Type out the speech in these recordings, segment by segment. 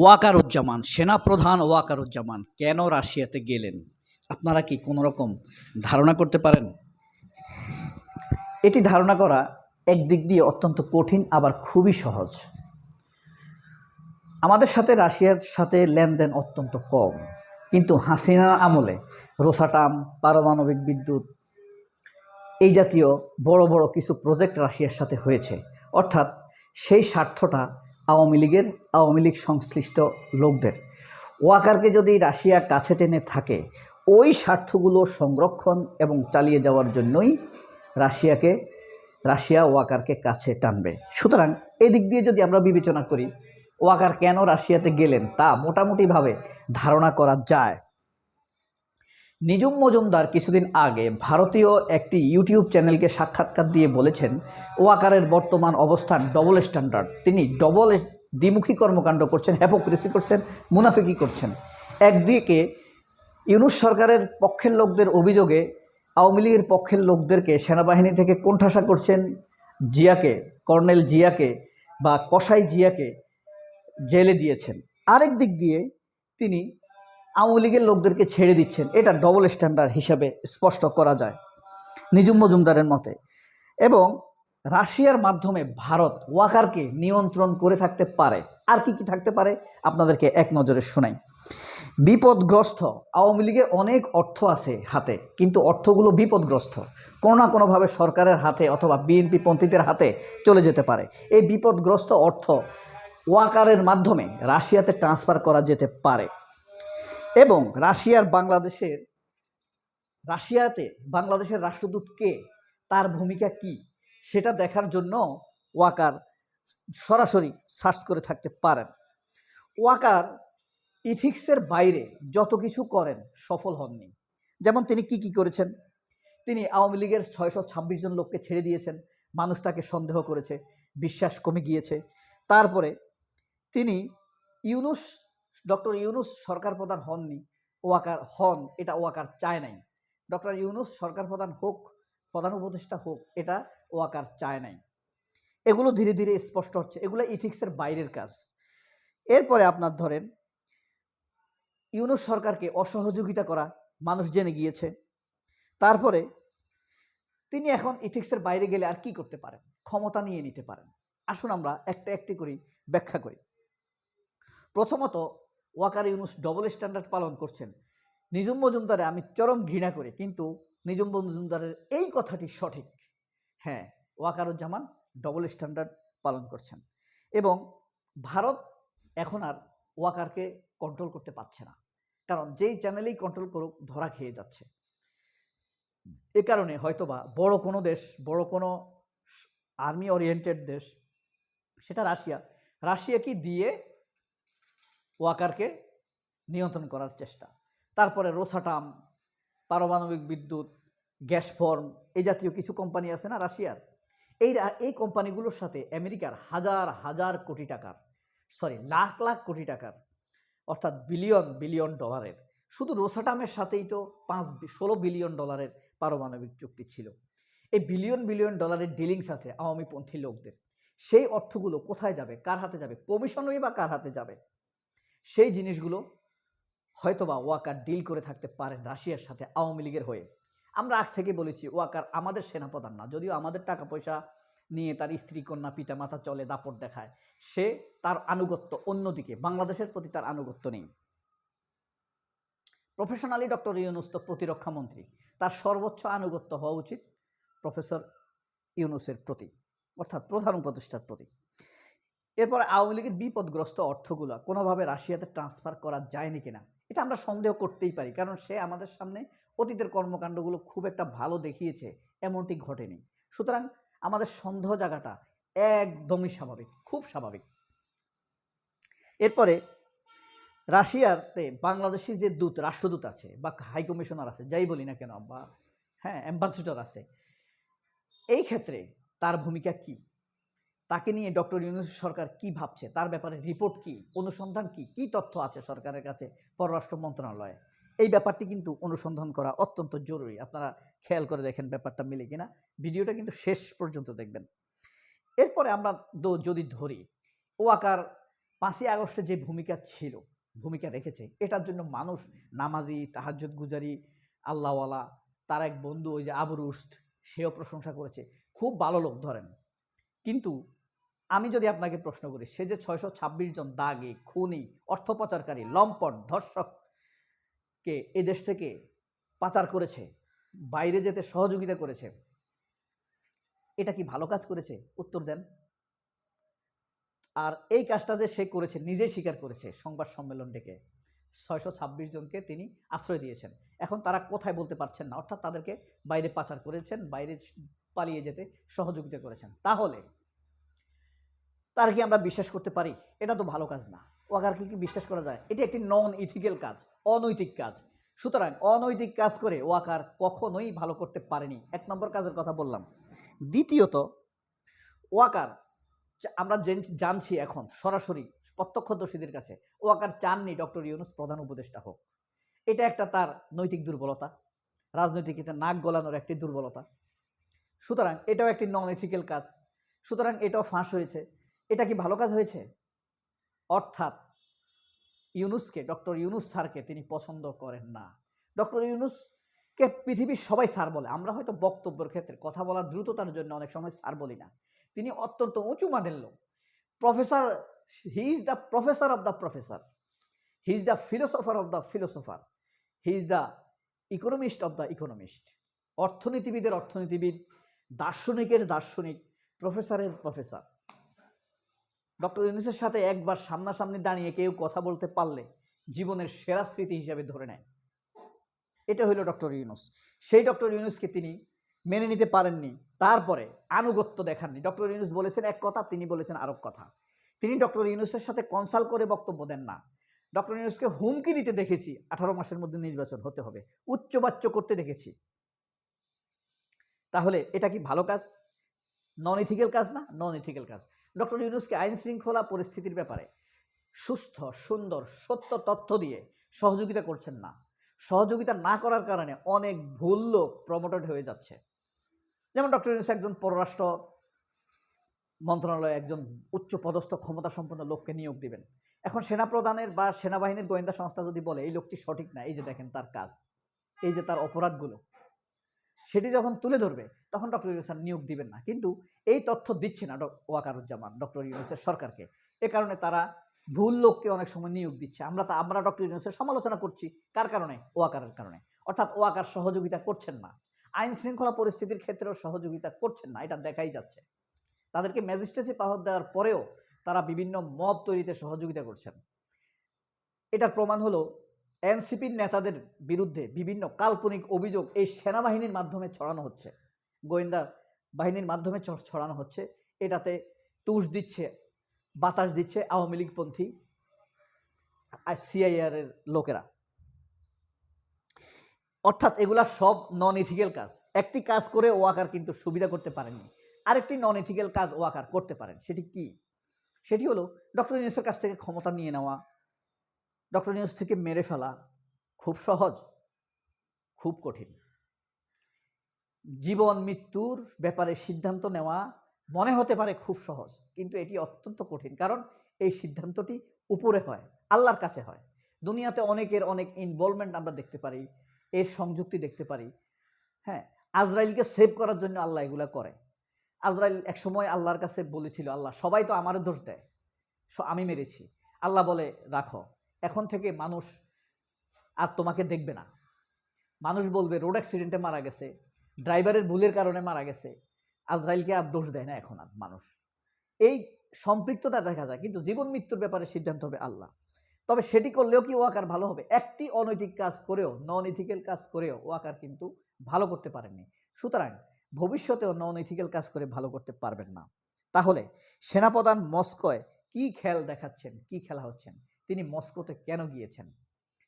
ওয়াকারুজ্জামান, সেনাপ্রধান ওয়াকারুজ্জামান কেন রাশিয়াতে গেলেন? আপনারা কি কোনো রকম ধারণা করতে পারেন? এটি ধারণা করা একদিক দিয়ে অত্যন্ত কঠিন, আবার খুবই সহজ। আমাদের সাথে রাশিয়ার সাথে লেনদেন অত্যন্ত কম, কিন্তু হাসিনা আমলে রোসাটাম, পারমাণবিক বিদ্যুৎ, এই জাতীয় বড় বড় কিছু প্রজেক্ট রাশিয়ার সাথে হয়েছে। অর্থাৎ সেই স্বার্থটা আওয়ামী লীগের, আওয়ামী লীগ সংশ্লিষ্ট লোকদের। ওয়াকারকে যদি রাশিয়া কাছে টেনে থাকে, ওই স্বার্থগুলো সংরক্ষণ এবং চালিয়ে যাওয়ার জন্যই রাশিয়াকে, রাশিয়া ওয়াকারকে কাছে টানবে। সুতরাং এদিক দিয়ে যদি আমরা বিবেচনা করি, ওয়াকার কেন রাশিয়াতে গেলেন তা মোটামুটিভাবে ধারণা করা যায়। নিজুম মজুমদার কিছুদিন আগে ভারতীয় একটি ইউটিউব চ্যানেলকে সাক্ষাৎকার দিয়ে বলেছেন ওয়াকারের বর্তমান অবস্থান ডবল স্ট্যান্ডার্ড তিনি ডবল দ্বিমুখী কর্মকাণ্ড করছেন হ্যাপোক্রেসি করছেন, মুনাফিকি করছেন। একদিকে ইউনুস সরকারের পক্ষের লোকদের অভিযোগে, আওয়ামী লীগের পক্ষের লোকদেরকে সেনাবাহিনী থেকে কোণঠাসা করছেন জিয়াকে, কর্নেল জিয়াকে বা কসাই জিয়াকে জেলে দিয়েছেন। আরেক দিক দিয়ে তিনি আওয়ামী লীগের লোকদেরকে ছেড়ে দিচ্ছেন। এটা ডবল স্ট্যান্ডার্ড হিসাবে স্পষ্ট করা যায় নিজুম মজুমদারের মতে। এবং রাশিয়ার মাধ্যমে ভারত ওয়াকারকে নিয়ন্ত্রণ করে থাকতে পারে। আর কি কি থাকতে পারে? আপনাদেরকে এক নজরে শোনাই। বিপদগ্রস্ত, আওয়ামী লীগের অনেক অর্থ আছে হাতে, কিন্তু অর্থগুলো বিপদগ্রস্ত। কোনো না কোনোভাবে সরকারের হাতে অথবা বিএনপি পন্থীদের হাতে চলে যেতে পারে। এই বিপদগ্রস্ত অর্থ ওয়াকারের মাধ্যমে রাশিয়াতে ট্রান্সফার করা যেতে পারে। এবং রাশিয়ার বাংলাদেশের, রাশিয়াতে বাংলাদেশের রাষ্ট্রদূত কে, তার ভূমিকা কি, সেটা দেখার জন্য ওয়াকার সরাসরি সার্চ করে থাকতে পারেন। ওয়াকার ইথিক্সের বাইরে যত কিছু করেন সফল হননি। যেমন তিনি কি কি করেছেন? তিনি আওয়ামী লীগের ছয়শো ছাব্বিশ জন লোককে ছেড়ে দিয়েছেন মানুষ তাকে সন্দেহ করেছে, বিশ্বাস কমে গিয়েছে। তারপরে তিনি ইউনুস ডক্টর ইউনুস সরকার প্রধান হননি, ওয়াকার হন, এটা ওয়াকার চায় নাই। ডক্টর ইউনুস সরকার প্রধান হোক, প্রধান উপদেষ্টা হোক, এটা ওয়াকার চায় নাই। এগুলো ধীরে ধীরে স্পষ্ট হচ্ছে, এগুলো ইথিক্সের বাইরের কাজ। এরপরে আপনার ধরেন, ইউনুস সরকারকে অসহযোগিতা করা মানুষ জেনে গিয়েছে। তারপরে তিনি এখন ইথিক্সের বাইরে গেলে আর কি করতে পারেন? ক্ষমতা নিয়ে নিতে পারেন। আসুন আমরা একটা একটি করি, ব্যাখ্যা করি। প্রথমত ওয়াকার ইউনুস ডবল স্ট্যান্ডার্ড পালন করছেন। নিজুম মজুমদারে আমি চরম ঘৃণা করি, কিন্তু নিজুম মজুমদারের এই কথাটি সঠিক। হ্যাঁ ওয়াকারুজ্জামান ডবল স্ট্যান্ডার্ড পালন করছেন এবং ভারত এখন আর ওয়াকারকে কন্ট্রোল করতে পারছে না। কারণ যেই চ্যানেলেই কন্ট্রোল করুক, ধরা খেয়ে যাচ্ছে। এ কারণে হয়তোবা বড় কোনো দেশ, বড় কোনো আর্মি ওরিয়েন্টেড দেশ, সেটা রাশিয়া। রাশিয়াকে দিয়ে ওয়াকারকে নিয়ন্ত্রণ করার চেষ্টা। তারপরে রোসাটাম, পারমাণবিক বিদ্যুৎ, গ্যাস ফর্ম, এই জাতীয় কিছু কোম্পানি আছে না, রাশিয়ার? এই এই কোম্পানিগুলোর সাথে আমেরিকার হাজার হাজার কোটি টাকার সরি লাখ লাখ কোটি টাকার, অর্থাৎ বিলিয়ন বিলিয়ন ডলারের, শুধু রোসাটামের সাথেই তো পাঁচ, ষোলো বিলিয়ন ডলারের পারমাণবিক চুক্তি ছিল। এই বিলিয়ন বিলিয়ন ডলারের ডিলিংস আছে আওয়ামীপন্থী লোকদের। সেই অর্থগুলো কোথায় যাবে, কার হাতে যাবে কমিশনই বা কার হাতে যাবে? সেই জিনিসগুলো হয়তোবা ওয়াকার ডিল করে থাকতে পারেন রাশিয়ার সাথে আওয়ামী লীগের হয়ে। আমরা আগ থেকে বলেছি, ওয়াকার আমাদের সেনাপ্রধান না, যদিও আমাদের টাকা পয়সা নিয়ে তার স্ত্রী, কন্যা পিতা মাতা চলে, দাপট দেখায়। সে তার আনুগত্য অন্যদিকে, বাংলাদেশের প্রতি তার আনুগত্য নেই। প্রফেশনালি ডক্টর ইউনুস তো প্রতিরক্ষা মন্ত্রী, তার সর্বোচ্চ আনুগত্য হওয়া উচিত প্রফেসর ইউনুসের প্রতি, অর্থাৎ প্রধান উপদেষ্টার প্রতি। এরপর আওয়ামী লীগের বিপদগ্রস্ত অর্থগুলো কোনোভাবে রাশিয়াতে ট্রান্সফার করা যায়নি কিনা, এটা আমরা সন্দেহ করতেই পারি। কারণ সে আমাদের সামনে অতীতের কর্মকাণ্ডগুলো খুব একটা ভালো দেখিয়েছে, এমনটি ঘটেনি। সুতরাং আমাদের সন্দেহ জায়গাটা একদমই স্বাভাবিক, খুব স্বাভাবিক। এরপরে রাশিয়াতে বাংলাদেশি যে দূত, রাষ্ট্রদূত আছে বা হাই কমিশনার আছে, যাই বলি না কেন, বা হ্যাঁ অ্যাম্বাসেডর আছে, এই ক্ষেত্রে তার ভূমিকা কি? তাকে নিয়ে ডক্টর ইউনুস সরকার কি ভাবছে? তার ব্যাপারে রিপোর্ট কি? অনুসন্ধান কি? কি তথ্য আছে সরকারের কাছে পররাষ্ট্র মন্ত্রণালয়ে? এই ব্যাপারটি কিন্তু অনুসন্ধান করা অত্যন্ত জরুরি। আপনারা খেয়াল করে দেখেন ব্যাপারটা মিলে কিনা। ভিডিওটা কিন্তু শেষ পর্যন্ত দেখবেন। এরপরে আমরা যদি ধরি, ওয়াকার পাঁচই আগস্টে যে ভূমিকা ছিল, ভূমিকা রেখেছে, এটার জন্য মানুষ নামাজি, তাহাজ্জুদ গুজারি, আল্লাহওয়ালা, তার এক বন্ধু ওই যে আবরুস্ত সেও প্রশংসা করেছে। খুব ভালো লোক ধরেন। কিন্তু আমি যদি আপনাকে প্রশ্ন করি, সে যে ছয়শো ছাব্বিশ জন দাগি, খুনি অর্থ পাচারকারী লম্পট ধর্ষককে এদেশ থেকে পাচার করেছে, বাইরে যেতে সহযোগিতা করেছে, এটা কি ভালো কাজ করেছে? উত্তর দেন। আর এই কাজটা যে সে করেছে, নিজেই স্বীকার করেছে সংবাদ সম্মেলন ডেকে, ছয়শো ছাব্বিশ জনকে তিনি আশ্রয় দিয়েছেন। এখন তারা কোথায় বলতে পারছেন না, অর্থাৎ তাদেরকে বাইরে পাচার করেছেন, বাইরে পালিয়ে যেতে সহযোগিতা করেছেন। তাহলে তার কি আমরা বিশ্বাস করতে পারি? এটা তো ভালো কাজ না। ওয়াকারকে কি বিশ্বাস করা যায়? এটি একটি নন ইথিক্যাল কাজ, অনৈতিক কাজ। সুতরাং অনৈতিক কাজ করে ওয়াকার কখনোই ভালো করতে পারেনি। এক নম্বর কাজের কথা বললাম। দ্বিতীয়ত, ওয়াকার আমরা জানছি এখন, সরাসরি প্রত্যক্ষদর্শীদের কাছে, ওয়াকার চাননি ডক্টর ইউনুস প্রধান উপদেষ্টা হোক। এটা একটা তার নৈতিক দুর্বলতা রাজনৈতিকতে নাক গলানোর একটি দুর্বলতা। সুতরাং এটাও একটি নন এথিক্যাল কাজ। সুতরাং এটাও ফাঁস হয়েছে। এটা কি ভালো কাজ হয়েছে? অর্থাৎ ইউনুসকে, ডক্টর ইউনুস স্যারকে তিনি পছন্দ করেন না। ডক্টর ইউনুসকে পৃথিবীর সবাই স্যার বলে। আমরা হয়তো বক্তব্যের ক্ষেত্রে কথা বলার দ্রুততার জন্য অনেক সময় স্যার বলি না। তিনি অত্যন্ত উঁচু মানের লোক। Professor he is the professor of the professor he is the philosopher of the philosopher he is the economist of the economist অর্থনীতিবিদের অর্থনীতিবিদ, দার্শনিকের দার্শনিক প্রফেসরের প্রফেসর ডক্টর ইউনুসের সাথে একবার সামনাসামনি দাঁড়িয়ে কেউ কথা বলতে পারলে জীবনের সেরা স্মৃতি হিসাবে ধরে নেয়। এটা হলো ডক্টর ইউনুস। সেই ডক্টর ইউনুসকে তিনি মেনে নিতে পারেননি। তারপরে আনুগত্য দেখাননি। ডক্টর ইউনুস বলেছেন এক কথা, তিনি বলেছেন আরেক কথা। তিনি ডক্টর ইউনুসের সাথে কনসাল্ট করে বক্তব্য দেন না। ডক্টর ইউনুসকে হুমকি দিতে দেখেছি। আঠারো মাসের মধ্যে নির্বাচন হতে হবে। উচ্চবাচ্য করতে দেখেছি। তাহলে এটা কি ভালো কাজ? নন ইথিক্যাল কাজ না? নন ইথিক্যাল কাজ। ডক্টর ইউনুসকে আইন শৃঙ্খলা পরিস্থিতির ব্যাপারে সুস্থ, সুন্দর, সত্য তথ্য দিয়ে সহযোগিতা করছেন না। সহযোগিতা না করার কারণে অনেক ভুল লোক প্রমোটেড হয়ে যাচ্ছে। যেমন ডক্টর ইউনুস একজন পররাষ্ট্র মন্ত্রণালয়ে একজন উচ্চ পদস্থ ক্ষমতা সম্পন্ন লোককে নিয়োগ দিবেন। এখন সেনাপ্রধানের বা সেনাবাহিনীর গোয়েন্দা সংস্থা যদি বলে, এই লোকটি সঠিক না, এই যে দেখেন তার কাজ, এই যে তার অপরাধগুলো। সেটি যখন তুলে ধরবে, তখন ডক্টর ইউনুস নিয়োগ দিবেন না। কিন্তু এই তথ্য দিচ্ছে না ওয়াকারুজ্জামান, ডক্টর ইউনুসের সরকারকে। এ কারণে তারা ভুল লোককে অনেক সময় নিয়োগ দিচ্ছে। আমরা তা আমরা ডক্টর ইউনুসের সমালোচনা করছি। কার কারণে? ওয়াকারের কারণে। অর্থাৎ ওয়াকার সহযোগিতা করছেন না। আইন শৃঙ্খলা পরিস্থিতির ক্ষেত্রেও সহযোগিতা করছেন না, এটা দেখাই যাচ্ছে। তাদেরকে ম্যাজিস্ট্রেসি পাওয়ার দেওয়ার পরেও তারা বিভিন্ন মব তৈরিতে সহযোগিতা করছেন। এটার প্রমাণ হলো এনসিপির নেতাদের বিরুদ্ধে বিভিন্ন কাল্পনিক অভিযোগ এই সেনাবাহিনীর মাধ্যমে ছড়ানো হচ্ছে। গোয়েন্দা বাহিনীর মাধ্যমে ছড়ানো হচ্ছে। এটাতে তুষ দিচ্ছে, বাতাস দিচ্ছে আওয়ামী লীগপন্থী সিআইআর এর লোকেরা। অর্থাৎ এগুলা সব নন ইথিক্যাল কাজ। একটি কাজ করে ওয়াকার কিন্তু সুবিধা করতে পারেননি। আরেকটি নন ইথিক্যাল কাজ ওয়াকার করতে পারেন। সেটি কি? সেটি হলো ডক্টর ইউনুসের কাছ থেকে ক্ষমতা নিয়ে নেওয়া ডক্টর নিউজ থেকে মেরে ফেলা খুব সহজ, খুব কঠিন। জীবন মৃত্যুর ব্যাপারে সিদ্ধান্ত নেওয়া মনে হতে পারে খুব সহজ, কিন্তু এটি অত্যন্ত কঠিন, কারণ এই সিদ্ধান্তটি উপরে হয়, আল্লাহর কাছে হয়। দুনিয়াতে অনেকের অনেক ইনভলভমেন্ট আমরা দেখতে পারি, এর সংযুক্তি দেখতে পারি। হ্যাঁ আজরাইলকে সেভ করার জন্য আল্লাহ এগুলা করে। আজরাইল এক সময় আল্লাহর কাছে বলেছিল, আল্লাহ, সবাই তো আমারও দোষ দেয় আমি মেরেছি। আল্লাহ বলে, রাখো। এখন থেকে মানুষ আর তোমাকে দেখবে না। মানুষ বলবে রোড অ্যাক্সিডেন্টে মারা গেছে ড্রাইভারের ভুলের কারণে মারা গেছে, আজরাইলকে আর দোষ দেয় না এখন আর মানুষ। এই সম্পৃক্ততা দেখা যায়, কিন্তু জীবন মৃত্যুর ব্যাপারে সিদ্ধান্ত হবে আল্লাহ। তবে সেটি করলেও কি ওয়াকার ভালো হবে? একটি অনৈতিক কাজ করেও নন ইথিক্যাল কাজ করেও ওয়াকার কিন্তু ভালো করতে পারেননি। সুতরাং ভবিষ্যতেও নন ইথিক্যাল কাজ করে ভালো করতে পারবেন না। তাহলে সেনাপ্রধান মস্কোয় কি খেল দেখাচ্ছেন, কি খেলা হচ্ছেন? তিনি মস্কোতে কেন গিয়েছেন?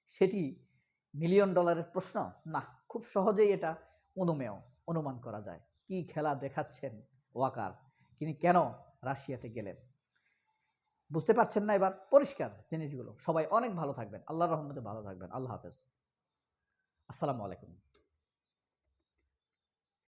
সেটি মিলিয়ন ডলারের প্রশ্ন? না, খুব সহজেই এটা অনুমেয়, অনুমান করা যায়। কি খেলা দেখাচ্ছেন ওয়াকার? তিনি কেন রাশিয়াতে গেলেন? বুঝতে পারছেন না এবার? পরিষ্কার জিনিসগুলো। সবাই অনেক ভালো থাকবেন। আল্লাহ রহমতে ভালো থাকবেন। আল্লাহ হাফেজ। আসসালামু আলাইকুম।